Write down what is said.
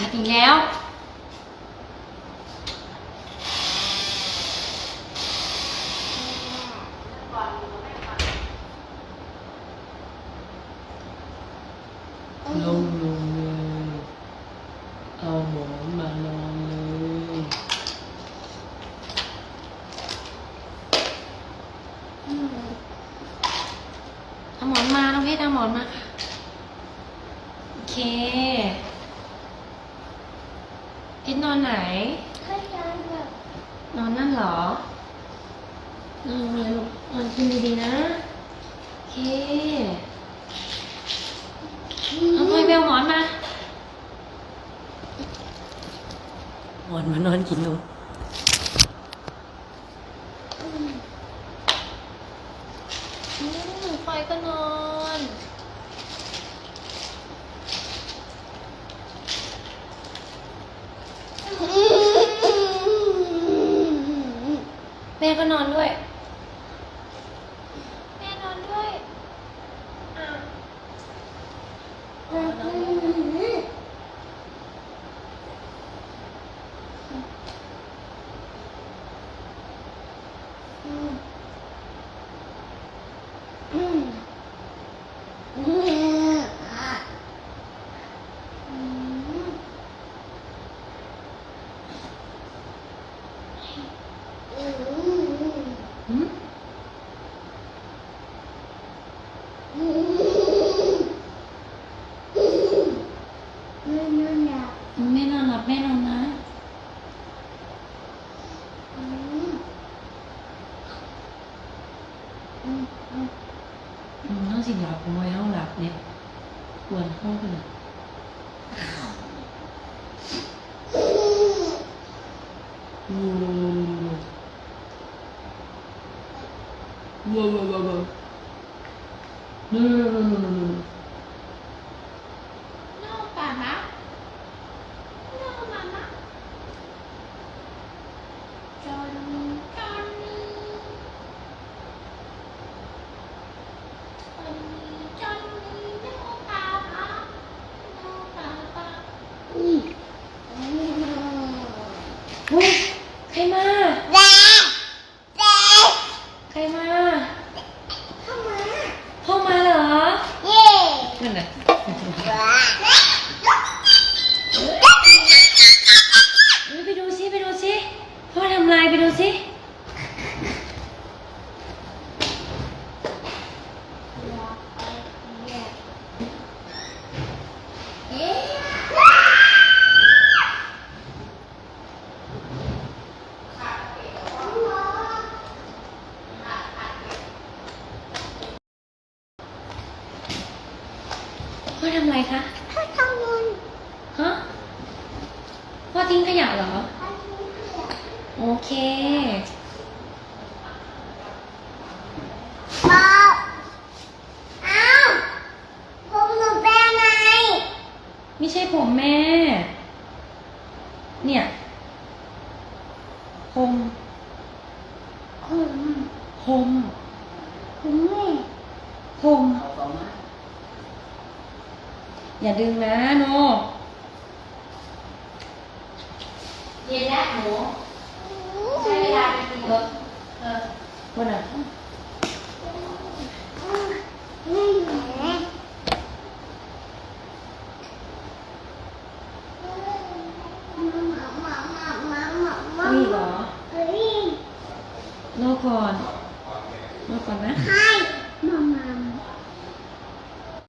กัดอีกแล้ว ลงลงเลย เอาหมอนมานอนเลยเอาหมอนมาน้องเพชรเอาหมอนมาค่ะ โอเค เพชรนอนไหน นอนนั่นเหรอนอนเลยลูกนอนกินดีๆนะ โอเคเอาพลอยไปเอาหมอนมา หมอนมานอนกินนมอืมพลอยก็นอน แม่ก็นอนด้วย แม่นอนด้วยอ้าวนอนด้วย หืม แม่นอนหลับแม่นอนนะน้องสิหลับผมไว้ห้องหลับเนี่ยควรห้องกันนะอืมว้าวว้าวว้าวว้าวนู่นนู่นนู่นนู่น No, Mama. No, Mama. Johnny, Johnny. Johnny, Johnny, no, Papa. No, Papa. เฮ้ยใครมา ใครมาพ่อมาเหรอนั่นน่ะเฮ้ยไปดูซิไปดูซิพ่อทำลายไปดูซิ พ่อทำอะไรคะฮะ พ่อทิ้งขยะเหรอโอเค ไม่ใช่ผมแม่ เนี่ยผมผมผมอย่าดึงนะโนเย็นแล้วหนูใช้เวลาไปกินรถเออวันไหน มี เหรอก่อนโนก่อนนะ Hai